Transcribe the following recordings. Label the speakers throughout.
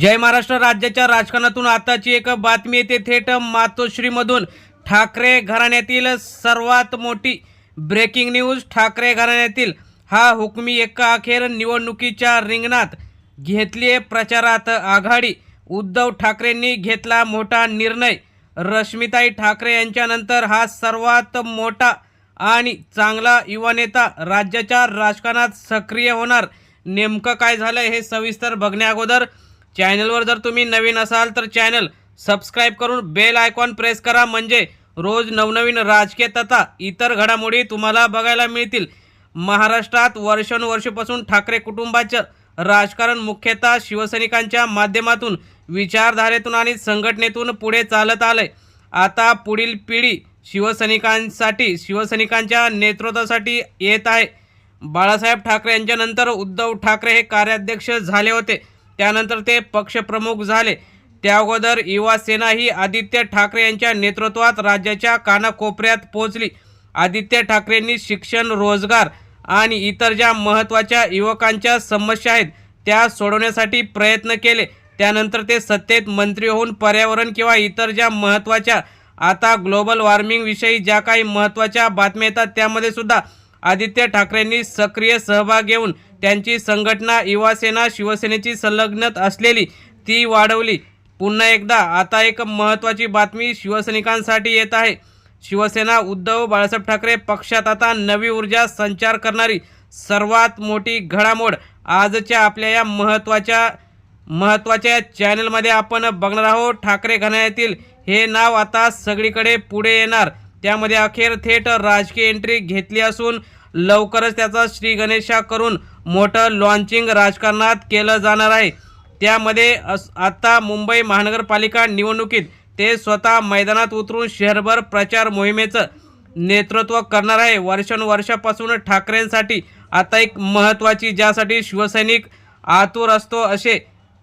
Speaker 1: जय महाराष्ट्र राज्याच्या राजकारणातून आताची एक बातमी येते. थेट मातोश्रीमधून ठाकरे घराण्यातील सर्वात मोठी ब्रेकिंग न्यूज ठाकरे घराण्यातील हा हुकमी एका अखेर निवडणुकीच्या रिंगणात घेतली प्रचारात आघाडी. उद्धव ठाकरेंनी घेतला मोठा निर्णय. रश्मिताई ठाकरे यांच्यानंतर हा सर्वात मोठा आणि चांगला युवा नेता राज्याच्या राजकारणात सक्रिय होणार. नेमकं काय झालं हे सविस्तर बघण्याअगोदर चॅनलवर जर तुम्ही नवीन असाल तर चॅनल सबस्क्राईब करून बेल आयकॉन प्रेस करा. म्हणजे रोज नवनवीन राजकीय तथा इतर घडामोडी तुम्हाला बघायला मिळतील. महाराष्ट्रात वर्षानुवर्षापासून ठाकरे कुटुंबाचं राजकारण मुख्यतः शिवसैनिकांच्या माध्यमातून विचारधारेतून आणि संघटनेतून पुढे चालत आलंय. आता पुढील पिढी शिवसैनिकांसाठी शिवसैनिकांच्या नेतृत्वासाठी येत आहे. बाळासाहेब ठाकरे यांच्यानंतर उद्धव ठाकरे हे कार्याध्यक्ष झाले होते. त्यानंतर ते पक्षप्रमुख झाले. त्या अगोदर युवा सेना ही आदित्य ठाकरे यांच्या नेतृत्वात राज्याच्या कानाकोपऱ्यात पोहोचली. आदित्य ठाकरेंनी शिक्षण रोजगार आणि इतर ज्या महत्त्वाच्या युवकांच्या समस्या आहेत त्या सोडवण्यासाठी प्रयत्न केले. त्यानंतर ते सत्तेत मंत्री होऊन पर्यावरण किंवा इतर ज्या महत्त्वाच्या आता ग्लोबल वॉर्मिंगविषयी ज्या काही महत्त्वाच्या बातम्या येतात त्यामध्ये सुद्धा आदित्य ठाकरेंनी सक्रिय सहभाग घेऊन त्यांची संघटना युवासेना शिवसेनेची संलग्नत असलेली ती वाढवली. पुन्हा एकदा आता एक महत्त्वाची बातमी शिवसैनिकांसाठी येत आहे. शिवसेना उद्धव बाळासाहेब ठाकरे पक्षात आता नवी ऊर्जा संचार करणारी सर्वात मोठी घडामोड आजच्या आपल्या या महत्त्वाच्या महत्त्वाच्या चॅनलमध्ये आपण बघणार आहोत. ठाकरे घराण्यातील हे नाव आता सगळीकडे पुढे येणार. त्यामध्ये अखेर थेट राजकीय एंट्री घेतली असून लवकरच त्याचा श्रीगणेशा करून मोठं लॉन्चिंग राजकारणात केलं जाणार आहे. त्यामध्ये अस आता मुंबई महानगरपालिका निवडणुकीत ते स्वतः मैदानात उतरून शहरभर प्रचार मोहिमेचं नेतृत्व करणार आहे. वर्षानुवर्षापासून ठाकरेंसाठी आता एक महत्त्वाची ज्यासाठी शिवसैनिक आतुर असतो असे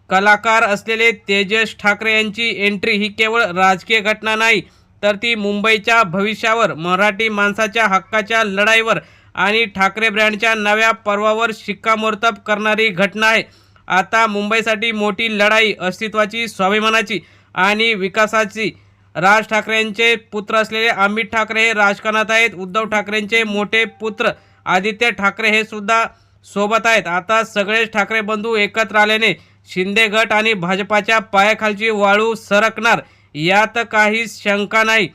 Speaker 1: कलाकार असलेले तेजस ठाकरे यांची एंट्री ही केवळ राजकीय घटना नाही तर ती मुंबईच्या भविष्यावर मराठी माणसाच्या हक्काच्या लढाईवर आणि ठाकरे ब्रँडच्या नव्या पर्वावर शिक्कामोर्तब करणारी घटना आहे. आता मुंबईसाठी मोठी लढाई अस्तित्वाची स्वाभिमानाची आणि विकासाची. राज ठाकरेंचे पुत्र असलेले अमित ठाकरे हे राजकारणात आहेत. उद्धव ठाकरेंचे मोठे पुत्र आदित्य ठाकरे हे सुद्धा सोबत आहेत. आता सगळेच ठाकरे बंधू एकत्र आल्याने शिंदे गट आणि भाजपाच्या पायाखालची वाळू सरकणार यात काही शंका नाही.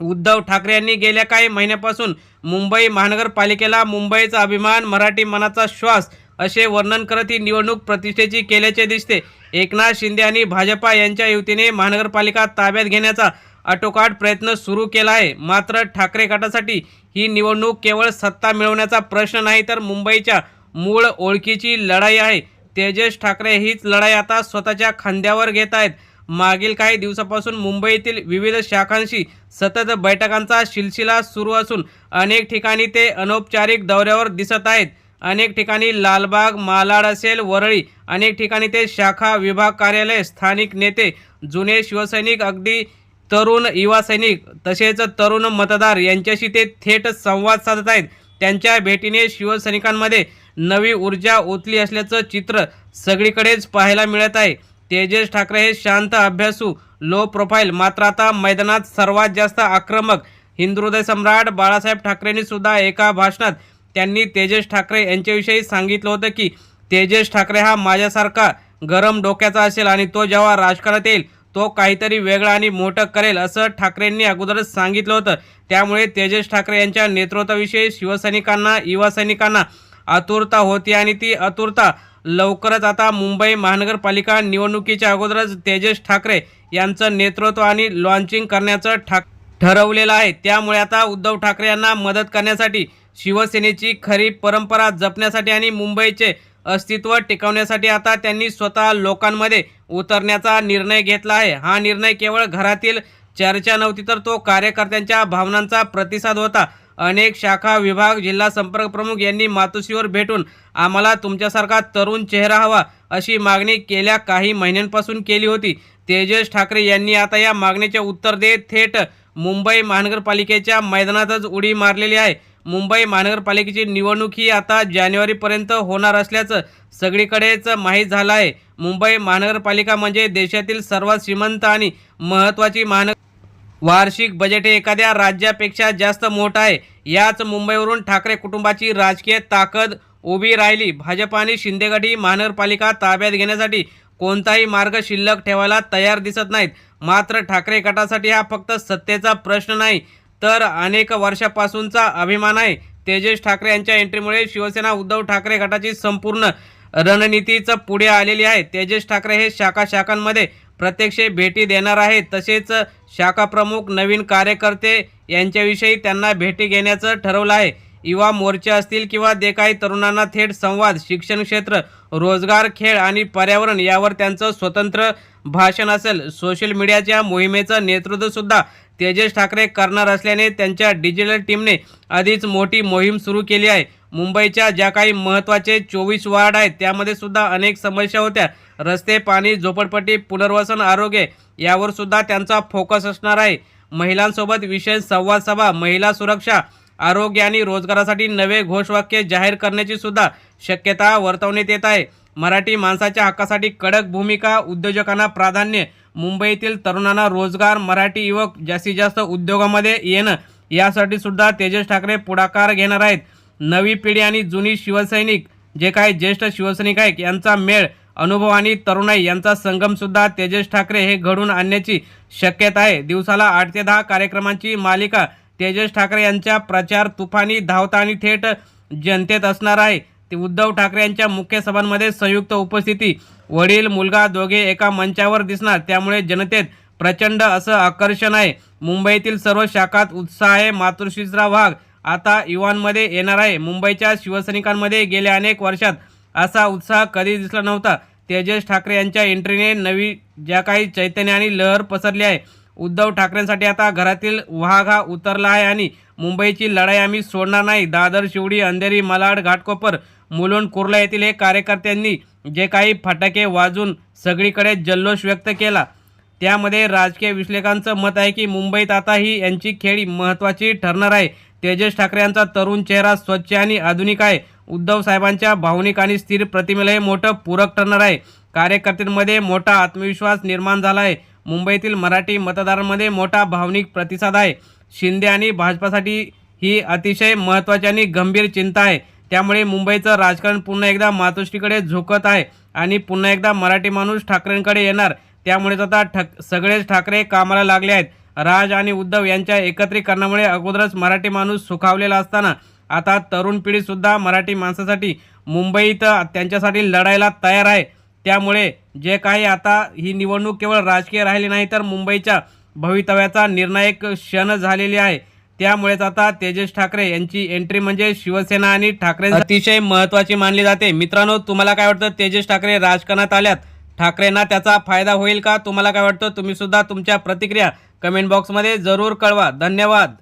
Speaker 1: उद्धव ठाकरे यांनी गेल्या काही महिन्यापासून मुंबई महानगरपालिकेला मुंबईचा अभिमान मराठी मनाचा श्वास असे वर्णन करत ही निवडणूक प्रतिष्ठेची केल्याचे दिसते. एकनाथ शिंदे आणि भाजपा यांच्या युतीने महानगरपालिका ताब्यात घेण्याचा आटोकाट प्रयत्न सुरू केला आहे. मात्र ठाकरे गटासाठी ही निवडणूक केवळ सत्ता मिळवण्याचा प्रश्न नाही तर मुंबईच्या मूळ ओळखीची लढाई आहे. तेजस ठाकरे हीच लढाई आता स्वतःच्या खांद्यावर घेत आहेत. मागील काही दिवसापासून मुंबईतील विविध शाखांशी सतत बैठकांचा सिलसिला सुरू असून अनेक ठिकाणी ते अनौपचारिक दौऱ्यावर दिसत आहेत. अनेक ठिकाणी लालबाग मालाड असेल वरळी अनेक ठिकाणी ते शाखा विभाग कार्यालय स्थानिक नेते जुने शिवसैनिक अगदी तरुण युवा सैनिक तसेच तरुण मतदार यांच्याशी ते थेट संवाद साधत आहेत. त्यांच्या भेटीने शिवसैनिकांमध्ये नवी ऊर्जा ओतली असल्याचं चित्र सगळीकडेच पाहायला मिळत आहे. तेजस ठाकरे हे शांत अभ्यासू लो प्रोफाईल मात्र आता मैदानात सर्वात जास्त आक्रमक. हिंदुहृदय सम्राट बाळासाहेब ठाकरेंनी सुद्धा एका भाषणात त्यांनी तेजस ठाकरे यांच्याविषयी सांगितलं होतं की तेजस ठाकरे हा माझ्यासारखा गरम डोक्याचा असेल आणि तो जेव्हा राजकारणात येईल तो काहीतरी वेगळा आणि मोठं करेल असं ठाकरेंनी अगोदरच सांगितलं होतं. त्यामुळे तेजस ठाकरे यांच्या नेतृत्वाविषयी शिवसैनिकांना युवा सैनिकांना आतुरता होती आणि ती आतुरता लवकरच आता मुंबई महानगरपालिका निवडणुकीच्या अगोदरच तेजस ठाकरे यांचं नेतृत्व आणि लॉन्चिंग करण्याचं ठाक ठरवलेलं आहे. त्यामुळे आता उद्धव ठाकरे यांना मदत करण्यासाठी शिवसेनेची खरी परंपरा जपण्यासाठी आणि मुंबईचे अस्तित्व टिकवण्यासाठी आता त्यांनी स्वतः लोकांमध्ये उतरण्याचा निर्णय घेतला आहे. हा निर्णय केवळ घरातील चर्चा नव्हती तर तो कार्यकर्त्यांच्या भावनांचा प्रतिसाद होता. अनेक शाखा विभाग जिल्हा संपर्क प्रमुख यांनी मातोश्रीवर भेटून आम्हाला तुमच्यासारखा तरुण चेहरा हवा अशी मागणी गेल्या काही महिन्यांपासून केली होती. तेजस ठाकरे यांनी आता या मागणीचे उत्तर देत थेट मुंबई महानगरपालिकेच्या मैदानातच उडी मारलेली आहे. मुंबई महानगरपालिकेची निवडणूक ही आता जानेवारीपर्यंत होणार असल्याचं सगळीकडेच माहीत झालं आहे. मुंबई महानगरपालिका म्हणजे देशातील सर्वात श्रीमंत आणि महत्त्वाची महानगर वार्षिक बजेट हे एखाद्या राज्यापेक्षा जास्त मोठं आहे. याच मुंबईवरून ठाकरे कुटुंबाची राजकीय ताकद उभी राहिली. भाजप आणि शिंदेगड ही महानगरपालिका ताब्यात घेण्यासाठी कोणताही मार्ग शिल्लक ठेवायला तयार दिसत नाहीत. मात्र ठाकरे गटासाठी हा फक्त सत्तेचा प्रश्न नाही तर अनेक वर्षापासूनचा अभिमान आहे. तेजेश ठाकरे यांच्या एंट्रीमुळे शिवसेना उद्धव ठाकरे गटाची संपूर्ण रणनीतीच पुढे आलेली आहे. तेजेश ठाकरे हे शाखा शाखांमध्ये प्रत्यक्ष भेटी देणार आहेत. तसेच शाखा प्रमुख नवीन कार्यकर्ते यांच्याविषयी त्यांना भेटी घेण्याचं ठरवलं आहे. युवा मोर्चे असतील किंवा जे काही तरुणांना थेट संवाद शिक्षण क्षेत्र रोजगार खेळ आणि पर्यावरण यावर त्यांचं स्वतंत्र भाषण असेल. सोशल मीडियाच्या मोहिमेचं नेतृत्वसुद्धा तेजेश तेजस ठाकरे करणार असल्याने त्यांच्या डिजिटल टीमने आधीच मोठी मोहीम सुरू केली आहे. मुंबईच्या ज्या काही महत्त्वाचे चोवीस वार्ड आहेत त्यामध्ये सुद्धा अनेक समस्या होत्या. रस्ते पाणी झोपडपट्टी पुनर्वसन आरोग्य यावर सुद्धा त्यांचा फोकस असणार आहे. महिलांसोबत विशेष संवाद सभा महिला सुरक्षा आरोग्य आणि रोजगारासाठी नवे घोषवाक्य जाहीर करण्याची सुद्धा शक्यता वर्तवण्यात येत आहे. मराठी माणसाच्या हक्कासाठी कडक भूमिका उद्योजकांना प्राधान्य मुंबईतील तरुणांना रोजगार मराठी युवक जास्तीत जास्त उद्योगामध्ये येणं यासाठी सुद्धा तेजस ठाकरे पुढाकार घेणार आहेत. नवी पिढी आणि जुनी शिवसैनिक जे काही ज्येष्ठ शिवसैनिक आहेत यांचा मेळ अनुभव आणि तरुणाई यांचा संगम सुद्धा तेजस ठाकरे हे घडून आणण्याची शक्यता आहे. दिवसाला आठ ते दहा कार्यक्रमांची मालिका तेजस ठाकरे यांच्या प्रचार तुफानी धावता आणि थेट जनतेत असणार आहे. ते उद्धव ठाकरे यांच्या मुख्य सभांमध्ये संयुक्त उपस्थिती. वडील मुलगा दोघे एका मंचावर दिसणार. त्यामुळे जनतेत प्रचंड असं आकर्षण आहे. मुंबईतील सर्व शाखात उत्साह आहे. मातृश्रीचा वाघ आता युवांमध्ये येणार आहे. मुंबईच्या शिवसैनिकांमध्ये गेल्या अनेक वर्षात असा उत्साह कधी दिसला नव्हता. तेजस ठाकरे यांच्या एंट्रीने नवी ज्या काही चैतन्य आणि लहर पसरली आहे उद्धव ठाकरेंसाठी आता घरातील वाघ उतरला आहे आणि मुंबईची लढाई आम्ही सोडणार नाही. दादर शिवडी अंधेरी मलाड घाटकोपर मुलुंड कुर्ला येथील हे कार्यकर्त्यांनी जे काही फटाके वाजून सगळीकडे जल्लोष व्यक्त केला त्यामध्ये राजकीय विश्लेषकांचं मत आहे की मुंबईत आता ही यांची खेळी महत्त्वाची ठरणार आहे. तेजस ठाकरे यांचा तरुण चेहरा स्वच्छ आणि आधुनिक आहे. उद्धव साहेबांच्या भावनिक आणि स्थिर प्रतिमेला हे मोठं पूरक ठरणार आहे. कार्यकर्त्यांमध्ये मोठा आत्मविश्वास निर्माण झाला आहे मुंबईतील मराठी मतदारांमध्ये मोठा भावनिक प्रतिसाद आहे. शिंदे आणि भाजपासाठी ही अतिशय महत्त्वाची आणि गंभीर चिंता आहे. त्यामुळे मुंबईचं राजकारण पुन्हा एकदा मातोश्रीकडे झोकत आहे आणि पुन्हा एकदा मराठी माणूस ठाकरेंकडे येणार. त्यामुळेच आता ठक सगळेच ठाकरे कामाला लागले आहेत. राज आणि उद्धव यांच्या एकत्रीकरणामुळे अगोदरच मराठी माणूस सुखावलेला असताना आता तरुण पिढीसुद्धा मराठी माणसासाठी मुंबईत त्यांच्यासाठी लढायला तयार आहे. त्यामुळे जे काही आता ही निवडणूक केवळ राजकीय राहिली नाही तर मुंबईच्या भवितव्याचा निर्णायक क्षण झालेली आहे. त्यामुळेच आता तेजस ठाकरे यांची एंट्री म्हणजे शिवसेना आणि ठाकरे अतिशय महत्त्वाची मानली जाते. मित्रांनो तुम्हाला काय वाटतं? तेजस ठाकरे राजकारणात आल्यात. ठाकरेंना त्याचा फायदा होईल का? तुम्हाला काय वाटतं? तुम्हीसुद्धा तुमच्या प्रतिक्रिया कमेंट बॉक्समध्ये जरूर कळवा. धन्यवाद.